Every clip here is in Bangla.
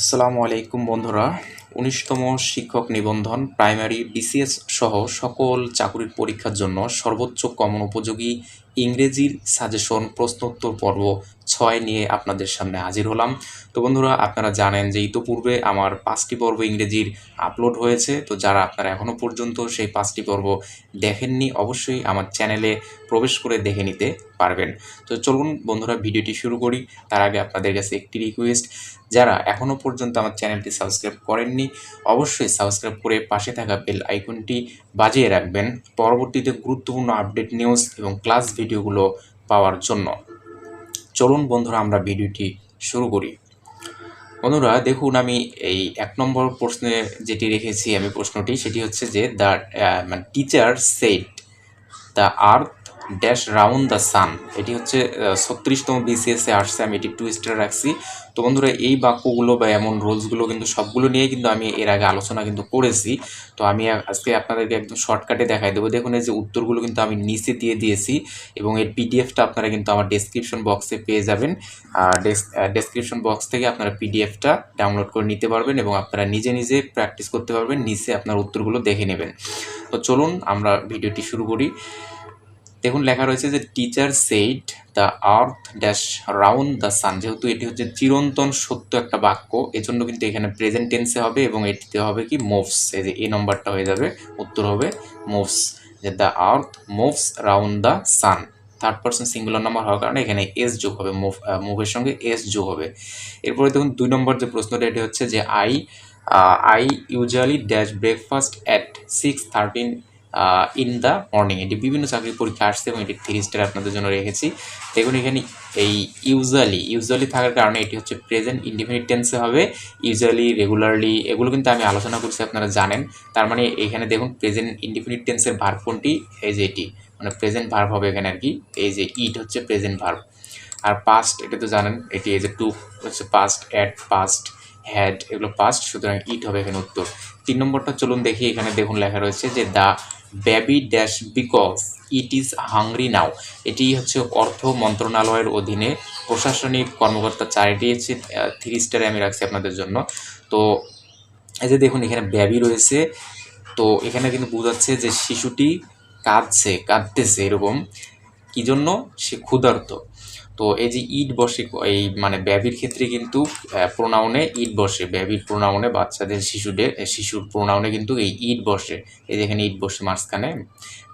আসসালামু আলাইকুম বন্ধুরা। উনিশতম শিক্ষক নিবন্ধন প্রাইমারি বিসিএস সহ সকল চাকুরির পরীক্ষার জন্য সর্বোচ্চ কমন উপযোগী ইংরেজির সাজেশন প্রশ্নোত্তর পর্ব ছয় নিয়ে আপনাদের সামনে হাজির হলাম। তো বন্ধুরা, আপনারা জানেন যে ইতোপূর্বে আমার পাঁচটি পর্ব ইংরেজির আপলোড হয়েছে। তো যারা আপনারা এখনও পর্যন্ত সেই পাঁচটি পর্ব দেখেননি, অবশ্যই আমার চ্যানেলে প্রবেশ করে দেখে নিতে পারবেন। তো চলুন বন্ধুরা, ভিডিওটি শুরু করি। তার আগে আপনাদের কাছে একটি রিকোয়েস্ট যারা এখনও পর্যন্ত আমার চ্যানেলটি সাবস্ক্রাইব করেননি, অবশ্যই সাবস্ক্রাইব করে পাশে থাকা বেল আইকনটি বাজিয়ে রাখবেন। পরবর্তীতে গুরুত্বপূর্ণ আপডেট নিউজ এবং ক্লাস ভিডিওগুলো পাওয়ার জন্য। চলুন বন্ধুরা আমরা ভিডিওটি শুরু করি। বন্ধুরা, দেখুন আমি এই এক নম্বর প্রশ্নে যেটি রেখেছি আমি প্রশ্নটি, সেটি হচ্ছে যে দ্য মানে teacher said the earth dash round the sun. এটি হচ্ছে ছত্রিশতম বিসিএসে আসছে, আমি এটি টু স্টার রাখছি। তো বন্ধুরা, এই বাক্যগুলো বা এমন রোলসগুলো কিন্তু সবগুলো নিয়ে কিন্তু আমি এর আগে আলোচনা কিন্তু করেছি। তো আমি আজকে আপনাদেরকে একদম শর্টকাটে দেখাই দেবো। দেখুন, এই যে উত্তরগুলো কিন্তু আমি নিচে দিয়ে দিয়েছি এবং এর পিডিএফটা আপনারা কিন্তু আমার ডেসক্রিপশন বক্সে পেয়ে যাবেন। আর ডেসক্রিপশন বক্স থেকে আপনারা পিডিএফটা ডাউনলোড করে নিতে পারবেন এবং আপনারা নিজে নিজে প্র্যাকটিস করতে পারবেন। নিচে আপনার উত্তরগুলো দেখে নেবেন। তো চলুন, আমরা ভিডিওটি শুরু করি। দেখুন, লেখা রয়েছে যে teacher said the earth dash round the sun যেহেতু এটি হচ্ছে চিরন্তন সত্য একটা বাক্য, এজন্য কিন্তু এখানে প্রেজেন্ট টেন্সে হবে এবং এটিতে হবে কি মুভস এই যে এই নম্বরটা হয়ে যাবে, উত্তর হবে মুভস যে the earth moves round the sun third person singular number হওয়ার কারণে এখানে এস যোগ হবে মুভ মুভের সঙ্গে এস যোগ হবে। এরপরে দেখুন, দুই নম্বর যে প্রশ্নটা, এটি হচ্ছে যে I I usually dash breakfast at six thirteen in the morning এটি বিভিন্ন চাকরির পরীক্ষা আসছে এবং এটি থ্রি স্টার আপনাদের জন্য রেখেছি। দেখুন এখানে এই ইউজুয়ালি ইউজুয়ালি থাকার কারণে এটি হচ্ছে প্রেজেন্ট ইনডিফিনিট টেন্সে হবে। ইউজুয়ালি রেগুলারলি এগুলো কিন্তু আমি আলোচনা করছি, আপনারা জানেন। তার মানে এখানে দেখুন প্রেজেন্ট ইনডিফিনিট টেন্সের কোনটি? এই যে এটি। মানে প্রেজেন্ট ভার্ব হবে এখানে আর কি। এই যে ইট হচ্ছে প্রেজেন্ট ভার্ব আর পাস্ট এটা তো জানেন, এটি এই যে টু হচ্ছে পাস্ট অ্যাট পাস্ট হ্যাড এগুলো পাস্ট সুতরাং ইট হবে এখানে উত্তর। তিন নম্বরটা চলুন দেখি, এখানে দেখুন লেখা রয়েছে যে the baby dash because it is hungry now. এটি হচ্ছে অর্থ মন্ত্রণালয়ের অধীনে প্রশাসনিক কর্মকর্তা চারিটি হচ্ছে থ্রি স্টারে আমি রাখছি আপনাদের জন্য। তো এই যে দেখুন, এখানে ব্যাবি রয়েছে। তো এখানে কিন্তু বোঝাচ্ছে যে শিশুটি কাঁদছে, কাঁদতেছে এরকম। কী জন্য? সে ক্ষুধার্ত। তো এই যে ইট বসে, এই মানে ব্যাবির ক্ষেত্রে কিন্তু প্রোনাউনে ইট বসে ব্যাবির প্রোনাউনে বাচ্চাদের শিশুদের শিশুর প্রোনাউনে কিন্তু এই ইট বসে, এই যে এখানে ইট বসে মাঝখানে।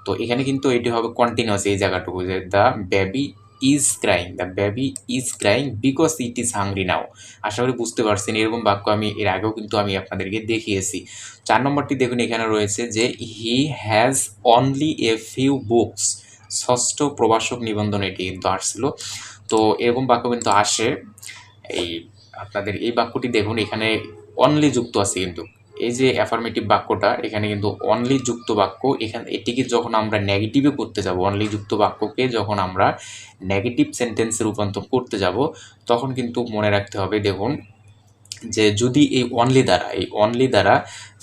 তো এখানে কিন্তু এটি হবে কন্টিনিউয়াস এই জায়গাটুকু, যে the baby is crying the baby is crying because it is hungry now আশা করি বুঝতে পারছেন, এরকম বাক্য আমি এর আগেও কিন্তু আমি আপনাদেরকে দেখিয়েছি। চার নম্বরটি দেখুন, এখানে রয়েছে যে he has only a few books ষষ্ঠ প্রবাসক নিবন্ধন এটি কিন্তু আসছিল তো এরকম বাক্য কিন্তু আসে। এই আপনাদের এই বাক্যটি দেখুন, এখানে অনলি যুক্ত আছে কিন্তু। এই যে অ্যাফার্মেটিভ বাক্যটা, এখানে কিন্তু অনলি যুক্ত বাক্য। এখানে, এটিকে যখন আমরা নেগেটিভে করতে যাব অনলি যুক্ত বাক্যকে যখন আমরা নেগেটিভ সেন্টেন্সে রূপান্তর করতে যাব, তখন কিন্তু মনে রাখতে হবে, দেখুন যে যদি এই অনলি দ্বারা, এই অনলি দ্বারা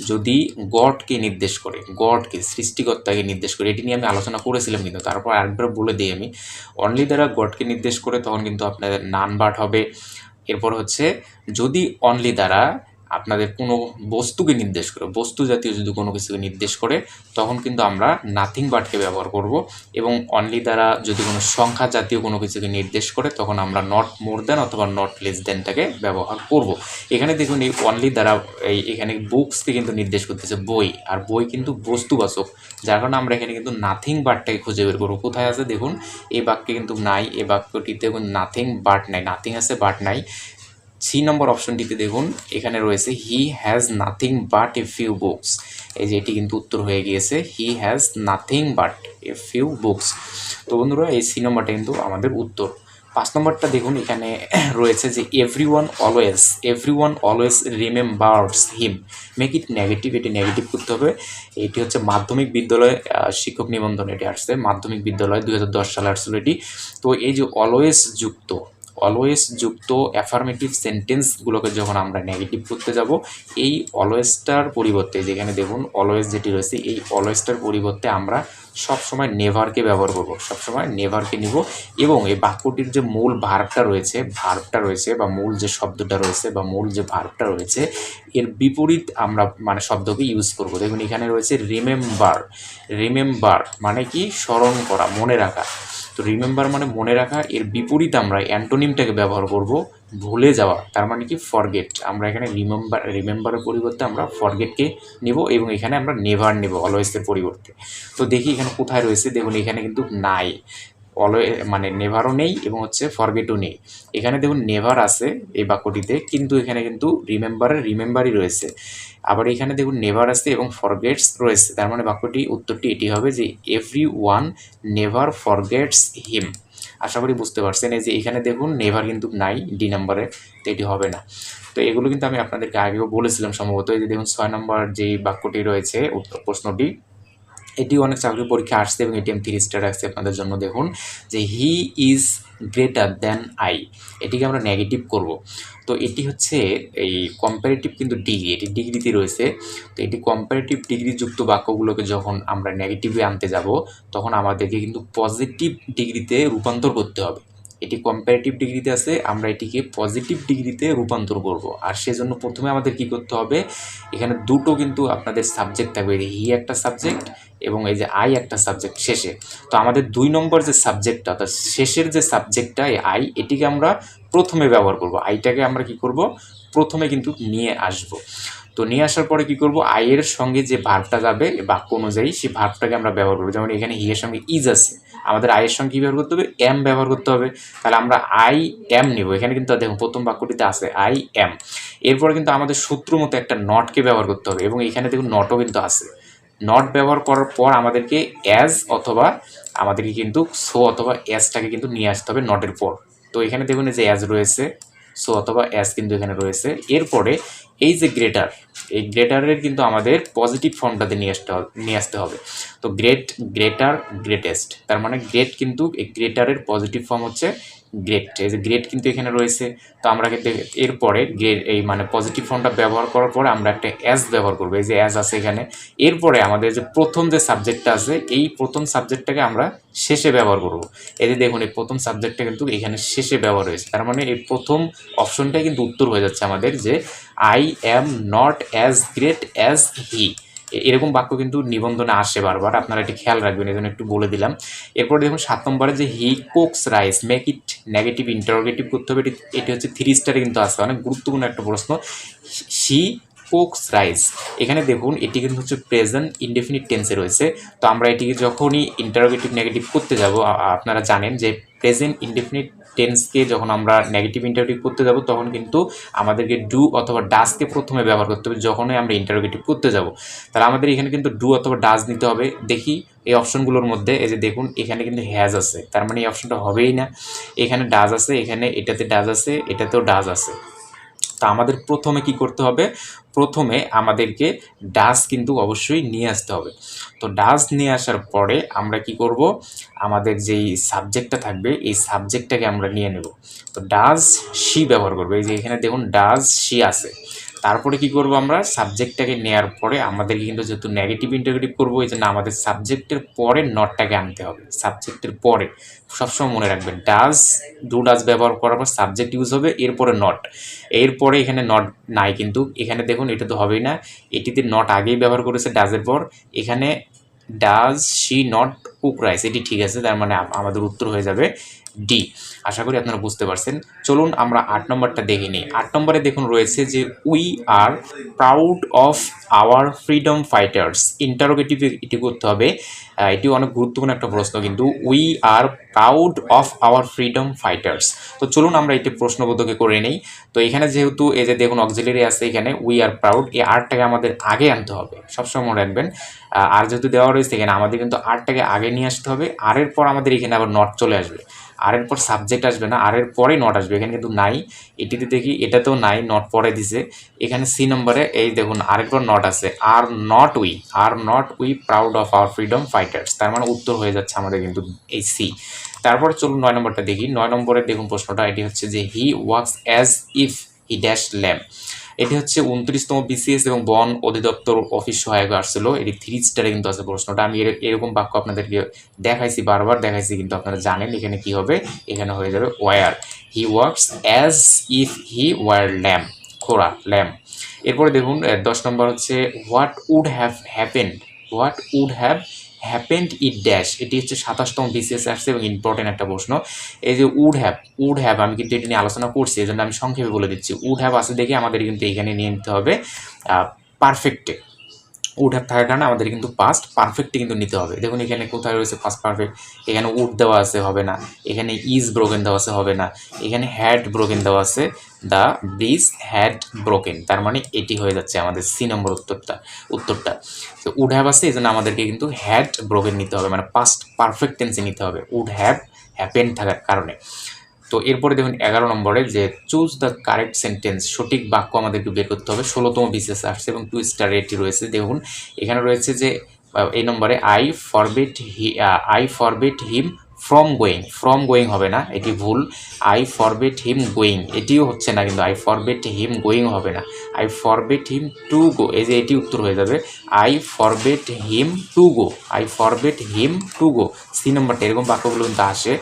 যদি গডকে নির্দেশ করে, গডকে, সৃষ্টিকর্তাকে নির্দেশ করে, এটি নিয়ে আমি আলোচনা করেছিলাম কিন্তু তারপর আরেকবার বলে দিই আমি অনলি দ্বারা গডকে নির্দেশ করে তখন কিন্তু আপনাদের নান বাট হবে। এরপর হচ্ছে যদি অনলি দ্বারা আপনাদের কোনো বস্তুকে নির্দেশ করে, বস্তু জাতীয় যদি কোনো কিছুকে নির্দেশ করে, তখন কিন্তু আমরা নাথিং বাটকে ব্যবহার করব এবং অনলি দ্বারা যদি কোনো সংখ্যা জাতীয় কোনো কিছুকে নির্দেশ করে, তখন আমরা নট মোর দেন অথবা নট লেস দেনটাকে ব্যবহার করব। এখানে দেখুন এই অনলি দ্বারা এই এখানে বুকসকে কিন্তু নির্দেশ করতেছে বই, আর বই কিন্তু বস্তুবাচক, যার কারণে আমরা এখানে কিন্তু নাথিং বাটটাকে খুঁজে বের করব। কোথায় আছে? দেখুন এই বাক্যে কিন্তু নাই এই বাক্যটিতে নাথিং বাট নাই নাথিং আছে বাট নাই। সি নম্বর অপশনটিতে দেখুন, এখানে রয়েছে he has nothing but a few books এই যে এটি কিন্তু উত্তর হয়ে গিয়েছে he has nothing but a few books তো বন্ধুরা, এই সি নম্বরটা কিন্তু আমাদের উত্তর। পাঁচ নম্বরটা দেখুন, এখানে রয়েছে যে every one always every one always remembers him make it negative এটি নেগেটিভ করতে হবে। এটি হচ্ছে মাধ্যমিক বিদ্যালয় শিক্ষক নিবন্ধন, এটি আসছে মাধ্যমিক বিদ্যালয় দু হাজার দশ সালে আসছিল এটি। তো এই যে অলওয়েজ যুক্ত অলওয়েজ যুক্ত অ্যাফার্মেটিভ সেন্টেন্সগুলোকে যখন আমরা নেগেটিভ করতে যাব, এই অলওয়েজটার পরিবর্তে যেখানে দেখুন অলওয়েজ যেটি রয়েছে, এই অলওয়েজটার পরিবর্তে আমরা সবসময় নেভারকে ব্যবহার করব, সবসময় নেভারকে নিব এবং এই বাক্যটির যে মূল ভার্বটা রয়েছে ভার্বটা রয়েছে বা মূল যে শব্দটা রয়েছে বা মূল যে ভার্বটা রয়েছে, এর বিপরীত আমরা মানে শব্দকে ইউজ করব। দেখুন এখানে রয়েছে রিমেম্বার রিমেম্বার মানে কি? স্মরণ করা, মনে রাখা। তো রিমেম্বার মানে মনে রাখা, এর বিপরীত আমরা অ্যান্টোনিমটাকে ব্যবহার করব ভুলে যাওয়া, তার মানে কি ফরগেট আমরা এখানে রিমেম্বার রিমেম্বারের পরিবর্তে আমরা ফরগেটকে নেব এবং এখানে আমরা নেভার নেব অলওয়েজের পরিবর্তে। তো দেখি এখানে কোথায় রয়েছে, দেখুন এখানে কিন্তু নাই। অলওয়ে মানে নেভারও নেই এবং হচ্ছে ফরগেটও নেই। এখানে দেখুন নেভার আছে এই বাক্যটিতে, কিন্তু এখানে কিন্তু রিমেম্বারের রিমেম্বারই রয়েছে। আবার এখানে দেখুন নেভার আছে এবং ফরগেটস রয়েছে। তার মানে বাক্যটি, উত্তরটি এটি হবে যে every one never forgets him আশা করি বুঝতে পারছেন, এই যে এখানে দেখুন নেভার কিন্তু নাই ডি নাম্বারে তো এটি হবে না। তো এগুলো কিন্তু আমি আপনাদেরকে আগেও বলেছিলাম সম্ভবত, এই যে দেখুন, ছয় নম্বর যে বাক্যটি রয়েছে, উত্তর প্রশ্নটি এটি অনেক চাকরি পরীক্ষা আসছে এবং এটি আমি থ্রি স্টার আসছে আপনাদের জন্য। দেখুন যে he is greater than I এটিকে আমরা নেগেটিভ করব। তো এটি হচ্ছে এই কম্পারেটিভ কিন্তু ডিগ্রি এটি ডিগ্রিতে রয়েছে। তো এটি কম্পারেটিভ ডিগ্রিযুক্ত বাক্যগুলোকে যখন আমরা নেগেটিভে আনতে যাব, তখন আমাদেরকে কিন্তু পজিটিভ ডিগ্রিতে রূপান্তর করতে হবে। এটি কম্পারেটিভ ডিগ্রিতে আছে, আমরা এটিকে পজিটিভ ডিগ্রিতে রূপান্তর করব। আর সেজন্য প্রথমে আমাদের কি করতে হবে, এখানে দুটো কিন্তু আপনাদের সাবজেক্ট থাকবে হি একটা সাবজেক্ট এবং এই যে আই একটা সাবজেক্ট শেষে। তো আমাদের দুই নম্বর যে সাবজেক্টটা অর্থাৎ শেষের যে সাবজেক্টটা আই এটিকে আমরা প্রথমে ব্যবহার করব। আইটাকে আমরা কি করব? প্রথমে কিন্তু নিয়ে আসব। তো নিয়ে আসার পরে কি করব? আইয়ের সঙ্গে যে ভার্বটা যাবে বাক্য অনুযায়ী সেই ভার্বটাকে আমরা ব্যবহার করব। যেমন এখানে এর সঙ্গে ইজ আছে। আমাদের আয়ের সঙ্গে কী ব্যবহার করতে হবে? এম ব্যবহার করতে হবে। তাহলে আমরা আই এম নিব। এখানে কিন্তু দেখুন, প্রথম বাক্যটিতে আছে আই এম এরপরে কিন্তু আমাদের সূত্র মতো একটা নটকে ব্যবহার করতে হবে এবং এখানে দেখুন, নটও কিন্তু আছে। নট ব্যবহার করার পর আমাদেরকে অ্যাজ অথবা আমাদেরকে কিন্তু সো অথবা অ্যাজটাকে কিন্তু নিয়ে আসতে হবে নটের পর। তো এখানে দেখুন যে অ্যাজ রয়েছে সো অথবা অ্যাস কিন্তু এখানে রয়েছে। এরপরে এই যে গ্রেটার, এই গ্রেটারের কিন্তু আমাদের পজিটিভ ফর্মটাতে নিয়ে আসতে হবে, নিয়ে আসতে হবে। তো গ্রেট, গ্রেটার, গ্রেটেস্ট, তার মানে গ্রেট কিন্তু এই গ্রেটারের পজিটিভ ফর্ম হচ্ছে গ্রেট এই যে গ্রেট কিন্তু এখানে রয়েছে। তো আমরা কিন্তু এরপরে গ্রেট এই মানে পজিটিভ ফর্মটা ব্যবহার করার পরে আমরা একটা অ্যাজ ব্যবহার করব। এই যে অ্যাজ আছে এখানে। এরপরে আমাদের যে প্রথম যে সাবজেক্টটা আছে, এই প্রথম সাবজেক্টটাকে আমরা শেষে ব্যবহার করব। এই যে দেখুন, এই প্রথম সাবজেক্টটা কিন্তু এখানে শেষে ব্যবহার হয়েছে। তার মানে এই প্রথম অপশনটাই কিন্তু উত্তর হয়ে যাচ্ছে আমাদের যে I am not as great as he এরকম বাক্য কিন্তু নিবন্ধনে আসে বারবার। আপনারা এটি খেয়াল রাখবেন এই জন্য একটু বলে দিলাম। এরপর দেখুন, সাত নম্বরে যে he cooks rice, make it negative, interrogative করতে হবে, এটি এটি হচ্ছে থ্রি স্টারে কিন্তু আসবে অনেক গুরুত্বপূর্ণ একটা প্রশ্ন। সি কোকস রাইস, এখানে দেখুন, এটি কিন্তু হচ্ছে প্রেজেন্ট ইনডেফিনিট টেন্সে রয়েছে। তো আমরা এটিকে যখনই ইন্টারোগেটিভ, নেগেটিভ করতে যাব আপনারা জানেন যে প্রেজেন্ট ইনডেফিনিট টেন্সকে যখন আমরা নেগেটিভ ইন্টারোগেটিভ করতে যাব, তখন কিন্তু আমাদেরকে ডু অথবা ডাসকে প্রথমে ব্যবহার করতে হবে, যখনই আমরা ইন্টারোগেটিভ করতে যাব। তাহলে আমাদের এখানে কিন্তু ডু অথবা ডাস নিতে হবে। দেখি এই অপশনগুলোর মধ্যে, এই যে দেখুন, এখানে কিন্তু হ্যাজ আছে। তার মানে এই অপশনটা হবেই না। এখানে ডাজ আছে, এখানে এটাতে ডাজ আছে, এটাতেও ডাজ আছে। তা আমাদের প্রথমে কি করতে হবে? প্রথমে আমাদেরকে ডাস কিন্তু অবশ্যই নিয়ে আসতে হবে। তো ডাস নিয়ে আসার পরে আমরা কি করব? আমাদের যেই সাবজেক্টটা থাকবে, এই সাবজেক্টটাকে আমরা নিয়ে নেব। তো ডাস সি ব্যবহার করব। এই যে এখানে দেখুন, ডাস সি আছে। তারপরে কি করব আমরা? সাবজেক্টটাকে নেওয়ার পরে আমাদেরকে কিন্তু যেহেতু নেগেটিভ ইন্টারগেটিভ করব, এই জন্য আমাদের সাবজেক্টের পরে নটটাকে আনতে হবে। সাবজেক্টের পরে সবসময় মনে রাখবেন ডাজ ডু ডাজ ব্যবহার করার পর সাবজেক্ট ইউজ হবে, এরপরে নট এরপরে এখানে নট নাই কিন্তু, এখানে দেখুন এটা তো হবেই না। এটিতে নট আগেই ব্যবহার করেছে ডাজের পর। এখানে does she not cook rice এটি ঠিক আছে, তার মানে আমাদের উত্তর হয়ে যাবে। ডি আশা করি আপনারা বুঝতে পারছেন। চলুন আমরা আট নম্বরটা দেখে নিই। আট নম্বরে দেখুন রয়েছে যে we are proud of our freedom fighters interrogative এটি করতে হবে। এটি অনেক গুরুত্বপূর্ণ একটা প্রশ্ন কিন্তু we are proud of our freedom fighters তো চলুন আমরা এটি প্রশ্নবোধকে করে নিই। তো এখানে যেহেতু এই যে দেখুন অক্সিলারি আছে এখানে উই আর প্রাউড এই আর্টটাকে আমাদের আগে আনতে হবে। সবসময় মনে রাখবেন। আর যেহেতু দেওয়া রয়েছে এখানে আমাদের কিন্তু আর্টটাকে আগে নিয়ে আসতে হবে। আরের পর আমাদের এখানে আবার নট চলে আসবে। আর এর পর সাবজেক্ট আসবে না আর এর পরে নট আসবে। এখানে কিন্তু নাই। এটিতে দেখি, এটাতেও নাই নট পরে দিছে। এখানে সি নম্বরে এই দেখুন আরেকবার নট আছে। Are not we are not we proud of our freedom fighters তার মানে উত্তর হয়ে যাচ্ছে আমাদের কিন্তু এই সি তারপর চলুন নয় নম্বরটা দেখি। নয় নম্বরে দেখুন প্রশ্নটা, এটি হচ্ছে যে he works as if he dash lame এটি হচ্ছে উনত্রিশতম বিসিএস এবং বন অধিদপ্তর অফিস সহায়ক আসছিল। এটি থ্রি স্টারে কিন্তু আছে প্রশ্নটা। আমি এর- এরকম বাক্য আপনাদেরকে দেখাইছি, বারবার দেখাইছি, কিন্তু আপনারা জানেন এখানে কি হবে? এখানে হয়ে যাবে were he works as if he were lame খোড়া ল্যাম্প এরপরে দেখুন দশ নম্বর হচ্ছে what would have happened what would have happened it dash এটি হচ্ছে সাতাশতম বিসিএস আসছে এবং ইম্পর্টেন্ট একটা প্রশ্ন। এই যে উড হ্যাভ উড হ্যাভ আমি কিন্তু এটা নিয়ে আলোচনা করছি এই জন্য আমি সংক্ষেপে বলে দিচ্ছি। উড হ্যাভ আছে দেখে আমাদের কিন্তু এখানে নিয়ে নিতে হবে পারফেক্টে উড থাকার কারণে আমাদের কিন্তু পাস্ট পারফেক্টে কিন্তু নিতে হবে। দেখুন, এখানে কোথায় রয়েছে পাস্ট পারফেক্ট এখানে উড দেওয়া আছে, হবে না। এখানে ইজ ব্রোকেন দেওয়া আছে, হবে না। এখানে হ্যাড ব্রোকেন দেওয়া আছে। দ্য ব্রিজ হ্যাড ব্রোকেন তার মানে এটি হয়ে যাচ্ছে আমাদের সি নম্বর উত্তরটা উত্তরটা। তো উড হ্যাভ আছে এই জন্য আমাদেরকে কিন্তু হ্যাড ব্রোকেন নিতে হবে মানে পাস্ট পারফেক্ট টেন্সে নিতে হবে। উড হ্যাভ হ্যাপেন থাকার কারণে। তো এরপরে দেখুন এগারো নম্বরে যে চুজ দ্য কারেক্ট সেন্টেন্স সঠিক বাক্য আমাদেরকে বের করতে হবে। ষোলোতম বিশেষ আসছে এবং টু স্টার এটি রয়েছে। দেখুন, এখানে রয়েছে যে এই নম্বরে I forbid he I forbid him from going from going হবে না, এটি ভুল আই ফরবিট হিম গোয়িং এটিও হচ্ছে না কিন্তু আই ফরবিট হিম গোয়িং হবে না I forbid him to go এই যে এটি উত্তর হয়ে যাবে I forbid him to go I forbid him to go C নম্বরটা এরকম বাক্যগুলো কিন্তু আসে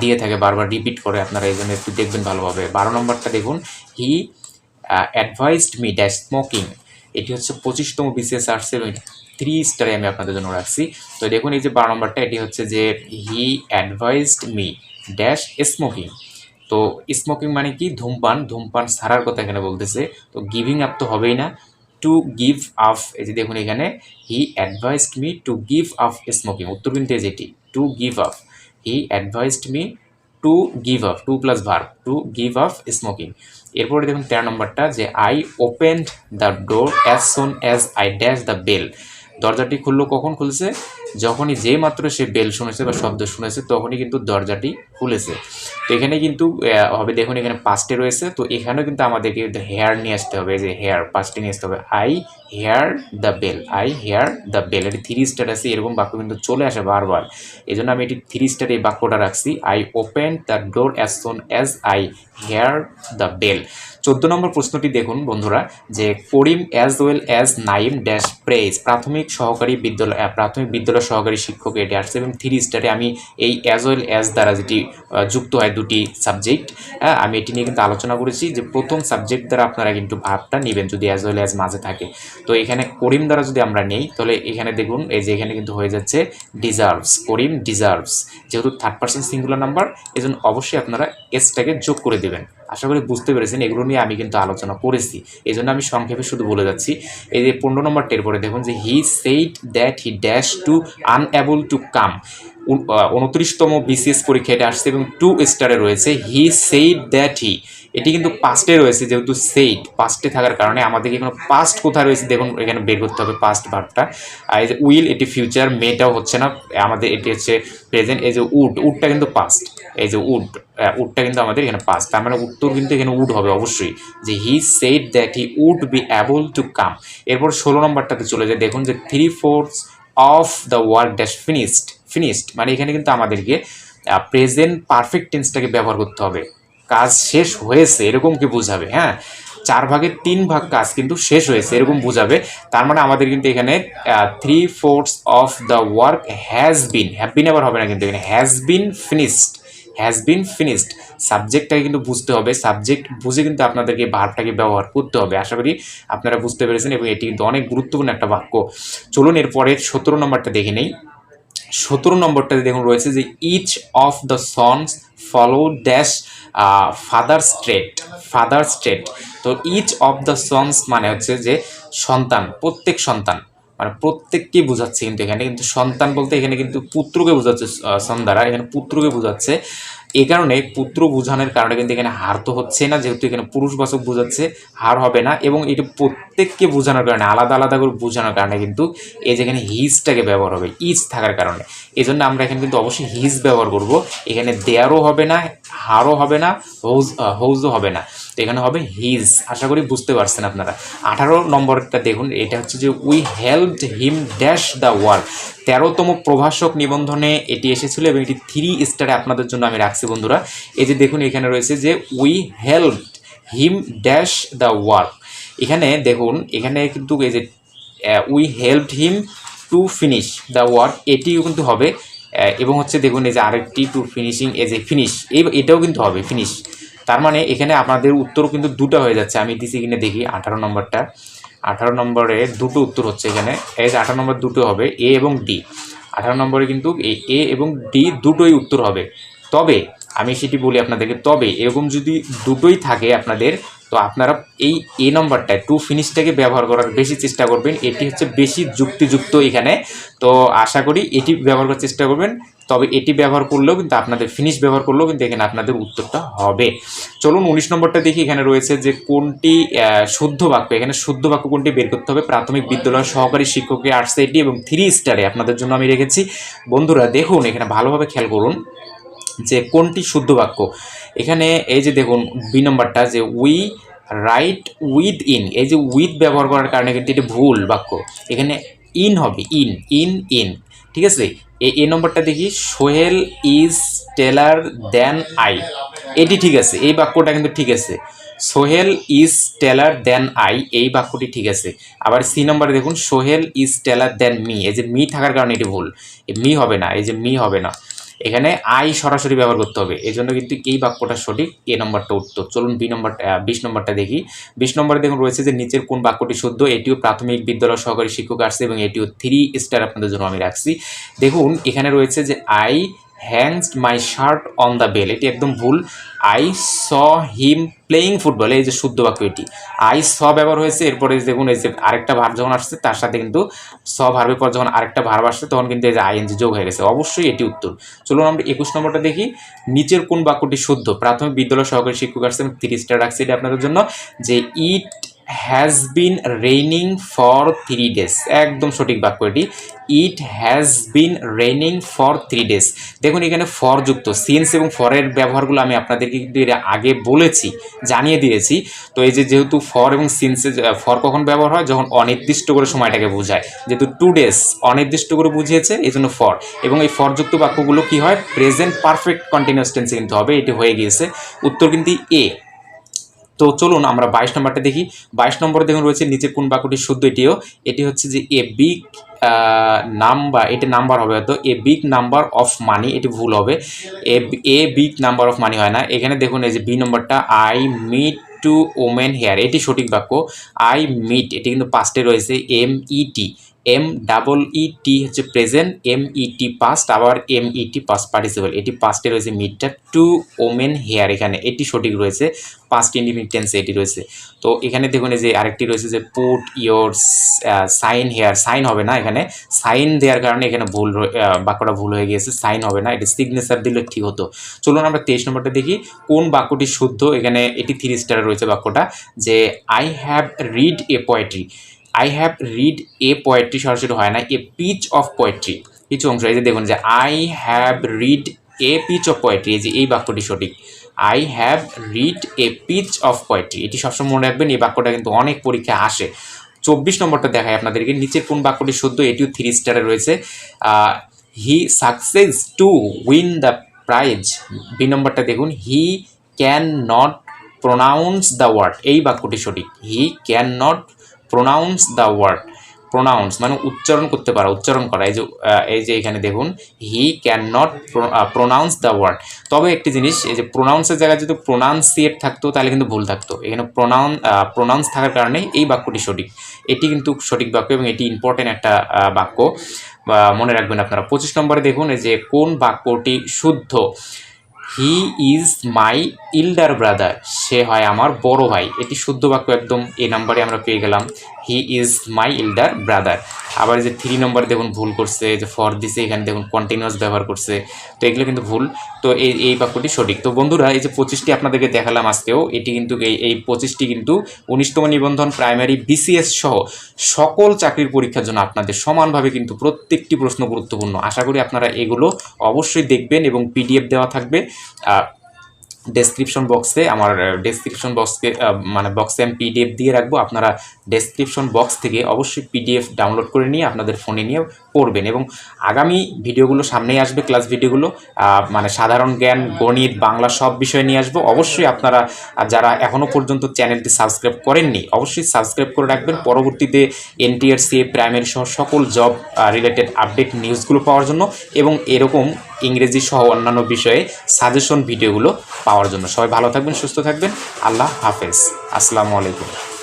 দিয়ে থাকে বারবার রিপিট করে আপনারা এই জন্য একটু দেখবেন ভালোভাবে। বারো নম্বরটা দেখুন he advised me dash smoking এটি হচ্ছে পঁচিশতম বিসিএস এবং থ্রি স্টারে আমি আপনাদের জন্য রাখছি। তো দেখুন, এই যে বারো নম্বরটা, এটি হচ্ছে যে he advised me dash smoking তো স্মোকিং মানে কি? ধূমপান। ধূমপান ছাড়ার কথা এখানে বলতেছে। তো গিভিং আপ তো হবেই না। টু গিভ আপ এই যে দেখুন এখানে he advised me to give up smoking উত্তর কিন্তু যেটি to give up he advised me to give up to plus verb to give up smoking এরপরে দেখুন, তেরো নম্বরটা, যে I opened the door as soon as I dash the bell দরজাটি খুললো কখন খুলছে? যখনই যে মাত্র সে বেল শুনেছে বা শব্দ শুনেছে, তখনই কিন্তু দরজাটি খুলেছে। তো এখানে কিন্তু হবে দেখুন এখানে পাস্টে রয়েছে। তো এখানেও কিন্তু আমাদেরকে হেয়ার নিয়ে আসতে হবে। যে হেয়ার পাস্টে নিয়ে আসতে হবে। I hear the bell I hear the bell এটি থ্রি স্টার আছে, এরকম বাক্য কিন্তু চলে আসে বারবার। এই জন্য আমি এটি থ্রি স্টার এই বাক্যটা রাখছি। I open the door as soon as I hear the bell চোদ্দ নম্বর প্রশ্নটি দেখুন, বন্ধুরা, যে Karim as well as Naim dash press প্রাথমিক সহকারী বিদ্যালয় প্রাথমিক বিদ্যালয় সহকারী শিক্ষক এটি আসছে এবং থ্রি স্টারে আমি এই অ্যাজ ওয়েল অ্যাজ দ্বারা যেটি যুক্ত হয় দুটি সাবজেক্ট হ্যাঁ আমি এটি নিয়ে কিন্তু আলোচনা করেছি যে প্রথম সাবজেক্ট দ্বারা আপনারা কিন্তু ভাবটা নেবেন যদি অ্যাজ ওয়েল অ্যাজ মাঝে থাকে। তো এখানে করিম দ্বারা যদি আমরা নেই, তাহলে এখানে দেখুন, এই যে এখানে কিন্তু হয়ে যাচ্ছে ডিজার্ভস করিম ডিজার্ভস যেহেতু থার্ড পার্সন সিঙ্গুলার নাম্বার এই অবশ্যই আপনারা এসটাকে যোগ করে দেবেন। আশা করি বুঝতে পেরেছেন, এগুলো নিয়ে আমি কিন্তু আলোচনা করেছি। এই জন্য আমি সংক্ষেপে শুধু বলে যাচ্ছি। এই যে পনেরো নম্বর টের পরে দেখুন যে he said that he dash to unable to come উনত্রিশতম BCS পরীক্ষা এটা আসছে এবং টু স্টারে রয়েছে। হি সেইড দ্যাট হি এটি কিন্তু পাস্টে রয়েছে যেহেতু সেইড পাস্টে থাকার কারণে আমাদেরকে কোনো পাস্ট কোথায় রয়েছে দেখুন এখানে বের করতে হবে পাস্ট ভার্বটা আর এই যে উইল এটি ফিউচার মেটাও হচ্ছে না আমাদের এটি হচ্ছে প্রেজেন্ট এই যে উড উডটা কিন্তু পাস্ট এই যে উড উডটা কিন্তু আমাদের এখানে পাস্ট তার মানে উত্তর কিন্তু এখানে উড হবে অবশ্যই যে he said that he would be able to come এরপর ষোলো নম্বরটাতে চলে যায় দেখুন যে three fourths of the work dash finished finished মানে এখানে কিন্তু আমাদেরকে প্রেজেন্ট পারফেক্ট টেন্সটাকে ব্যবহার করতে হবে। কাজ শেষ হয়েছে, এরকম কি বোঝাবে? হ্যাঁ? চার ভাগের তিন ভাগ কাজ কিন্তু শেষ হয়েছে, এরকম বোঝাবে। তার মানে আমাদের কিন্তু এখানে three fourths of the work has been have been আবার হবে না কিন্তু এখানে has been finished has been finished সাবজেক্টটাকে কিন্তু বুঝতে হবে সাবজেক্ট বুঝে কিন্তু আপনাদেরকে ভার্বটাকে ব্যবহার করতে হবে। আশা করি আপনারা বুঝতে পেরেছেন এবং এটি কিন্তু অনেক গুরুত্বপূর্ণ একটা বাক্য। চলুন এরপরে সতেরো নম্বরটা দেখে নেই। সতেরো নম্বরটাতে দেখুন রয়েছে যে each of the sons follow dash father straight father straight তো ইচ অফ দ্য সনস মানে হচ্ছে যে সন্তান, প্রত্যেক সন্তান। মানে প্রত্যেককেই বোঝাচ্ছে কিন্তু এখানে, কিন্তু সন্তান বলতে এখানে কিন্তু পুত্রকে বোঝাচ্ছে সন্ধ্যারা। এখানে পুত্রকে বোঝাচ্ছে এই কারণে পুত্র বোঝানোর কারণে কিন্তু এখানে হার তো হচ্ছে না, যেহেতু এখানে পুরুষবাচক বোঝাচ্ছে, হার হবে না এবং এটা প্রত্যেককে বোঝানোর কারণে, আলাদা আলাদা করে বোঝানোর কারণে কিন্তু এই যেখানে হিজটাকে ব্যবহার হবে, ইজ থাকার কারণে। এই জন্য আমরা এখানে কিন্তু অবশ্যই হিজ ব্যবহার করব। এখানে দেয়ারও হবে না, হারও হবে না, হৌজ হৌজও হবে না। তো এখানে হবে হিজ, আশা করি বুঝতে পারছেন আপনারা। আঠারো নম্বরটা দেখুন, এটা হচ্ছে যে we helped him dash the world তেরোতম প্রভাষক নিবন্ধনে এটি এসেছিল এবং এটি থ্রি স্টারে আপনাদের জন্য আমি রাখছি। বন্ধুরা। এই যে দেখুন, এখানে রয়েছে যে we help him dash the work এখানে দেখুন, এখানে কিন্তু এই যে we help him to finish the work এটিও কিন্তু হবে এবং হচ্ছে দেখুন, এই যে আরেকটি to finishing as a finish এই এটাও কিন্তু হবে ফিনিশ তার মানে এখানে আপনাদের উত্তরও কিন্তু দুটো হয়ে যাচ্ছে। আমি দিছি কিনে দেখি, আঠারো নম্বরটা। আঠারো নম্বরে দুটো উত্তর হচ্ছে এখানে। এই যে আঠারো নম্বর দুটো হবে এ এবং ডি আঠারো নম্বরে কিন্তু এ এবং ডি দুটোই উত্তর হবে। তবে, আমি সেটি বলি আপনাদেরকে, তবে এরকম যদি দুটোই থাকে আপনাদের, তো আপনারা এই এ নম্বরটায় টু ফিনিশটাকে ব্যবহার করার বেশি চেষ্টা করবেন। এটি হচ্ছে বেশি যুক্তিযুক্ত এখানে। তো আশা করি এটি ব্যবহার করার চেষ্টা করবেন। তবে এটি ব্যবহার করলেও কিন্তু আপনাদের ফিনিশ ব্যবহার করলেও কিন্তু এখানে আপনাদের উত্তরটা হবে। চলুন উনিশ নম্বরটা দেখি। এখানে রয়েছে যে কোনটি শুদ্ধ বাক্য। এখানে শুদ্ধ বাক্য কোনটি বের করতে হবে? প্রাথমিক বিদ্যালয়ের সহকারী শিক্ষকের আর্টস এটি এবং থ্রি স্টারে আপনাদের জন্য আমি রেখেছি। বন্ধুরা, দেখুন, এখানে ভালোভাবে খেয়াল করুন। যে কোনটি শুদ্ধ বাক্য? এখানে এই যে দেখুন, বি নম্বরটা যে উই রাইট উইথ ইন এই যে উইথ ব্যবহার করার কারণে কিন্তু এটি ভুল বাক্য। এখানে ইন হবে ইন ইন ইন ঠিক আছে? এ নম্বরটা দেখি, Sohel is taller than I, এটি ঠিক আছে, এই বাক্যটা কিন্তু ঠিক আছে। Sohel is taller than I, এই বাক্যটি ঠিক আছে। আবার সি নম্বরে দেখুন, Sohel is taller than me, এই যে মি থাকার কারণে এটি ভুল। মি হবে না, এই যে মি হবে না। এখানে আই সরাসরি ব্যবহার করতে হবে। এই জন্য কিন্তু এই বাক্যটা সঠিক এ নম্বরটা উত্তর। চলুন বি নম্বরটা বিশ নম্বরটা দেখি। বিশ নম্বরে দেখুন রয়েছে যে নিচের কোন বাক্যটি শুদ্ধ, এটিও প্রাথমিক বিদ্যালয় সহকারী শিক্ষক আসছে এবং এটিও থ্রি স্টার আপনাদের জন্য আমি রাখছি। দেখুন, এখানে রয়েছে যে I hangs my shirt on the bell এটি একদম ভুল। I saw him playing football এই যে শুদ্ধ বাক্য এটি আই স ব্যবহার হয়েছে, এরপরে দেখুন, এই যে আরেকটা ভার যখন আসছে, তার সাথে কিন্তু স ভার্বের পর যখন আরেকটা ভার্ব আসছে, তখন কিন্তু এই যে আইএনজি যোগ হয়ে গেছে। অবশ্যই এটি উত্তর। চলুন আমরা একুশ নম্বরটা দেখি। নিচের কোন বাক্যটি শুদ্ধ? প্রাথমিক বিদ্যালয় সহকারী শিক্ষক আসছে এবং তিরিশ স্টার রাখছে এটা আপনাদের জন্য। যে it has been raining for three days একদম সঠিক বাক্য এটি it has been raining for three days দেখুন, এখানে ফর যুক্ত। সিন্স এবং ফরের ব্যবহারগুলো আমি আপনাদেরকে কিন্তু এর আগে বলেছি, জানিয়ে দিয়েছি। তো এই যে যেহেতু ফর এবং সিন্সে ফর কখন ব্যবহার হয়? যখন অনির্দিষ্ট করে সময়টাকে বোঝায়। যেহেতু টু ডেজ অনির্দিষ্ট করে বুঝিয়েছে এই জন্য ফর এবং এই ফরযুক্ত বাক্যগুলো কি হয়? প্রেজেন্ট পারফেক্ট কন্টিনিউয়াস টেন্সে কিন্তু হবে। এটি হয়ে গিয়েছে। উত্তর কিন্তু এ তো চলুন আমরা বাইশ নম্বরটা দেখি। বাইশ নম্বরে দেখুন রয়েছে নিচের কোন বাক্যটি শুদ্ধ, এটিও। এটি হচ্ছে যে এ বিগ নাম্বার এটি নাম্বার হবে হয়তো। A big number of money এটি ভুল হবে। A a big number of money হয় না। এখানে দেখুন এই যে বি নম্বরটা I meet two women here এটি সঠিক বাক্য। আই মিট এটি কিন্তু পাস্টে রয়েছে। M E T M double E T হচ্ছে present M E T past আবার M E T past participle এটি পাস্টে রয়েছে মিটটা টু ওমেন হেয়ার এখানে, এটি সঠিক রয়েছে। পাস্ট ইন্ডিফিনিট টেন্সে এটি রয়েছে। তো এখানে দেখুন যে আরেকটি রয়েছে যে put your sign here sign হবে না এখানে। সাইন দেওয়ার কারণে এখানে ভুল বাক্যটা ভুল হয়ে গিয়েছে। সাইন হবে না। এটি সিগনেচার দিলে ঠিক হতো। চলুন আমরা তেইশ নম্বরটা দেখি। কোন বাক্যটি শুদ্ধ? এখানে এটি থ্রি স্টারে রয়েছে বাক্যটা যে I have read a poetry I have read a poetry সরাসরি হয় না এ পিচ অফ পোয়েট্রি কিছু অংশ, এই যে দেখুন যে I have read a piece of poetry এই যে এই বাক্যটি সঠিক। I have read a piece of poetry এটি সবসময় মনে রাখবেন, এই বাক্যটা কিন্তু অনেক পরীক্ষায় আসে। চব্বিশ নম্বরটা দেখায় আপনাদেরকে, নিচের কোন বাক্যটি শুদ্ধ, এটিও থ্রি স্টারে রয়েছে। He success to win the prize B নম্বরটা দেখুন he can not pronounce the word এই বাক্যটি সঠিক। He can not pronounce the word pronounce মানে উচ্চারণ করতে পারা, উচ্চারণ করা। এই যে এই যে এখানে দেখুন he can not pronounce the word তবে একটি জিনিস, এই যে প্রোনাউন্সের জায়গায় যদি প্রোনাউন্সিয়েট থাকতো, তাহলে কিন্তু ভুল থাকতো। এখানে প্রোনাউন প্রোনাউন্স থাকার কারণে এই বাক্যটি সঠিক। এটি কিন্তু সঠিক বাক্য এবং এটি ইম্পর্টেন্ট একটা বাক্য। মনে রাখবেন আপনারা। পঁচিশ নম্বরে দেখুন যে কোন বাক্যটি শুদ্ধ? He is my elder brother সে হয় আমার বড় ভাই। এটি শুদ্ধ বাক্য একদম, এ নাম্বারে আমরা পেয়ে গেলাম। He is my elder brother আবার যে থ্রি নম্বরে দেখুন ভুল করছে যে ফর দিছে, এখানে দেখুন কন্টিনিউয়াস ব্যবহার করছে। তো এগুলো কিন্তু ভুল। তো এই এই বাক্যটি সঠিক। তো বন্ধুরা, এই যে পঁচিশটি আপনাদেরকে দেখালাম আজকেও, এটি কিন্তু এই এই পঁচিশটি কিন্তু উনিশতম নিবন্ধন প্রাইমারি বিসিএস সহ সকল চাকরির পরীক্ষার জন্য আপনাদের সমানভাবে কিন্তু প্রত্যেকটি প্রশ্ন গুরুত্বপূর্ণ। আশা করি আপনারা এগুলো অবশ্যই দেখবেন এবং পিডিএফ দেওয়া থাকবে। ডেসক্রিপশন বক্সে আমার ডেসক্রিপশন বক্সকে মানে বক্সে আমি পিডিএফ দিয়ে রাখব। আপনারা ডেসক্রিপশন বক্স থেকে অবশ্যই পিডিএফ ডাউনলোড করে নিয়ে আপনাদের ফোনে নিয়ে পড়বেন এবং আগামী ভিডিওগুলো সামনেই আসবে ক্লাস ভিডিওগুলো। মানে সাধারণ জ্ঞান, গণিত, বাংলা সব বিষয় নিয়ে আসব। অবশ্যই আপনারা যারা এখনও পর্যন্ত চ্যানেলটি সাবস্ক্রাইব করেননি, অবশ্যই সাবস্ক্রাইব করে রাখবেন। পরবর্তীতে এনটিআরসি প্রাইমারি সহ সকল জব রিলেটেড আপডেট নিউজগুলো পাওয়ার জন্য এবং এরকম ইংরেজি সহ অন্যান্য বিষয়ে সাজেশন ভিডিওগুলো পাওয়ার জন্য। সবাই ভালো থাকবেন, সুস্থ থাকবেন। আল্লাহ হাফেজ। আসসালামু আলাইকুম।